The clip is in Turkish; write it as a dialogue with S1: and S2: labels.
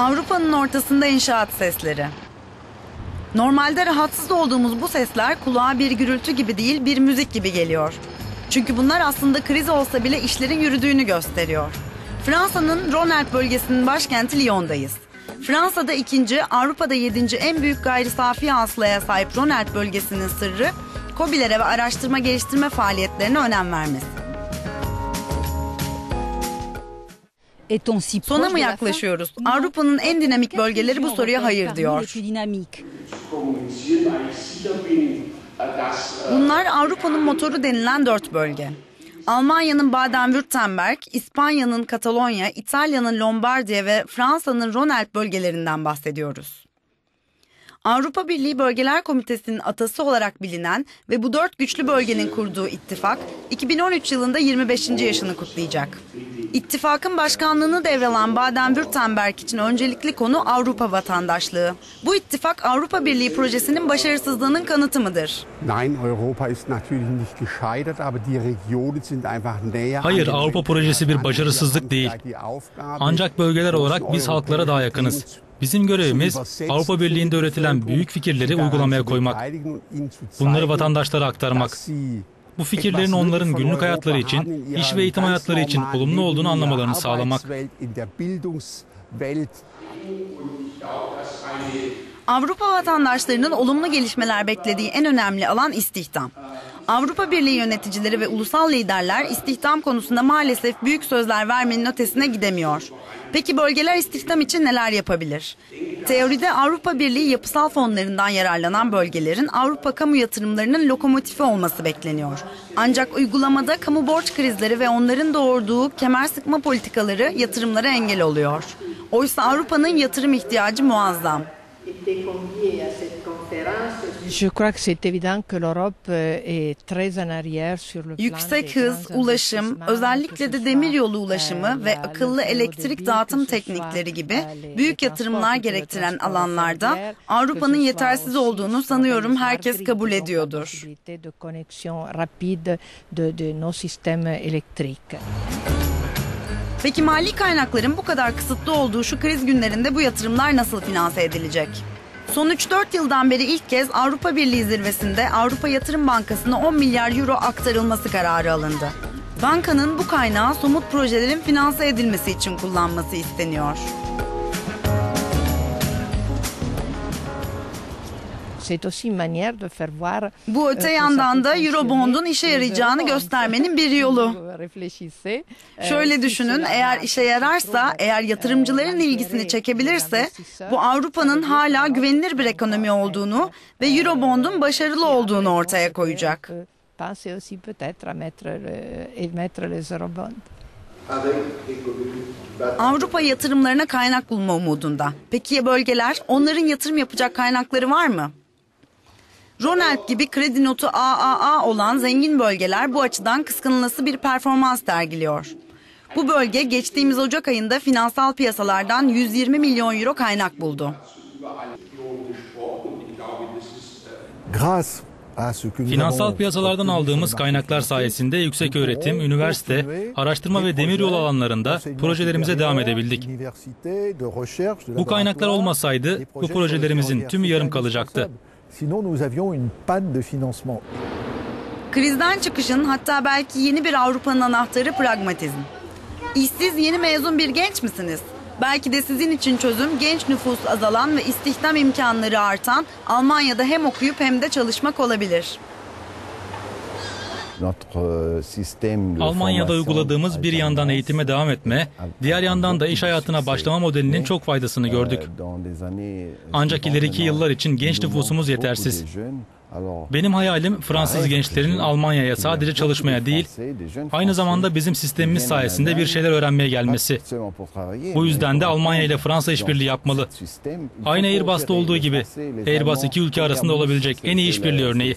S1: Avrupa'nın ortasında inşaat sesleri. Normalde rahatsız olduğumuz bu sesler kulağa bir gürültü gibi değil bir müzik gibi geliyor. Çünkü bunlar aslında kriz olsa bile işlerin yürüdüğünü gösteriyor. Fransa'nın Rhône-Alpes bölgesinin başkenti Lyon'dayız. Fransa'da ikinci, Avrupa'da yedinci en büyük gayri safi hasılaya sahip Rhône-Alpes bölgesinin sırrı, COBİ'lere ve araştırma geliştirme faaliyetlerine önem vermesi. Sona mı yaklaşıyoruz? Avrupa'nın en dinamik bölgeleri bu soruya hayır diyor. Bunlar Avrupa'nın motoru denilen dört bölge. Almanya'nın Baden-Württemberg, İspanya'nın Katalonya, İtalya'nın Lombardiya ve Fransa'nın Rhône-Alpes bölgelerinden bahsediyoruz. Avrupa Birliği Bölgeler Komitesi'nin atası olarak bilinen ve bu dört güçlü bölgenin kurduğu ittifak 2013 yılında 25. yaşını kutlayacak. İttifakın başkanlığını devralan Baden-Württemberg için öncelikli konu Avrupa vatandaşlığı. Bu ittifak Avrupa Birliği projesinin başarısızlığının kanıtı mıdır?
S2: Hayır, Avrupa projesi bir başarısızlık değil. Ancak bölgeler olarak biz halklara daha yakınız. Bizim görevimiz Avrupa Birliği'nde üretilen büyük fikirleri uygulamaya koymak. Bunları vatandaşlara aktarmak. Bu fikirlerin onların günlük hayatları için, iş ve eğitim hayatları için olumlu olduğunu anlamalarını sağlamak.
S1: Avrupa vatandaşlarının olumlu gelişmeler beklediği en önemli alan istihdam. Avrupa Birliği yöneticileri ve ulusal liderler istihdam konusunda maalesef büyük sözler vermenin ötesine gidemiyor. Peki bölgeler istihdam için neler yapabilir? Teoride Avrupa Birliği yapısal fonlarından yararlanan bölgelerin Avrupa kamu yatırımlarının lokomotifi olması bekleniyor. Ancak uygulamada kamu borç krizleri ve onların doğurduğu kemer sıkma politikaları yatırımlara engel oluyor. Oysa Avrupa'nın yatırım ihtiyacı muazzam.
S3: Je crois que c'est évident que l'Europe euh, est très en arrière sur le plan
S1: Yüksek hız, ulaşım, özellikle de demiryolu
S3: euh,
S1: ulaşımı ve
S3: la-
S1: akıllı elektrik dağıtım teknikleri gibi
S3: euh,
S1: büyük yatırımlar gerektiren alanlarda Avrupa'nın yetersiz olduğunu sanıyorum herkes kabul ediyordur. Peki mali kaynakların bu kadar kısıtlı olduğu şu kriz günlerinde bu yatırımlar nasıl finanse edilecek? Son 3-4 yıldan beri ilk kez Avrupa Birliği zirvesinde Avrupa Yatırım Bankası'na 10 milyar euro aktarılması kararı alındı. Bankanın bu kaynağı somut projelerin finanse edilmesi için kullanması isteniyor. Bu öte yandan da Eurobond'un işe yarayacağını göstermenin bir yolu. Şöyle düşünün eğer işe yararsa, eğer yatırımcıların ilgisini çekebilirse bu Avrupa'nın hala güvenilir bir ekonomi olduğunu ve Eurobond'un başarılı olduğunu ortaya koyacak.
S3: Pensez aussi peut-être à mettre, mettre les eurobonds.
S1: Avrupa yatırımlarına kaynak bulma umudunda. Peki ya bölgeler? Onların yatırım yapacak kaynakları var mı? Ronald gibi kredi notu AAA olan zengin bölgeler bu açıdan kıskanılası bir performans sergiliyor. Bu bölge geçtiğimiz Ocak ayında finansal piyasalardan 120 milyon euro kaynak buldu.
S4: Grâce à ce que nous
S2: Finansal
S4: avons
S2: piyasalardan aldığımız kaynaklar sayesinde yüksek öğretim, üniversite, araştırma ve demiryolu alanlarında projelerimize devam edebildik. Bu kaynaklar olmasaydı bu
S4: projets
S2: projelerimizin tümü yarım kalacaktı.
S4: Sinon nous avions une panne de financement.
S1: Krizden çıkışın hatta belki yeni bir Avrupa'nın anahtarı pragmatizm. İşsiz yeni mezun bir genç misiniz? Belki de sizin için çözüm genç nüfus azalan ve istihdam imkanları artan Almanya'da hem okuyup hem de çalışmak olabilir.
S2: Almanya'da
S5: formation
S2: uyguladığımız bir yandan eğitime devam etme, diğer yandan da iş hayatına başlama modelinin çok faydasını
S5: euh,
S2: gördük. Ancak ileriki yıllar için genç nüfusumuz yetersiz. Benim hayalim Fransız gençlerinin Almanya'ya sadece çalışmaya değil, aynı zamanda bizim sistemimiz sayesinde bir şeyler öğrenmeye gelmesi. Bu yüzden de Almanya ile Fransa işbirliği yapmalı. Aynı Airbus'ta olduğu gibi Airbus iki ülke arasında olabilecek en iyi işbirliği örneği.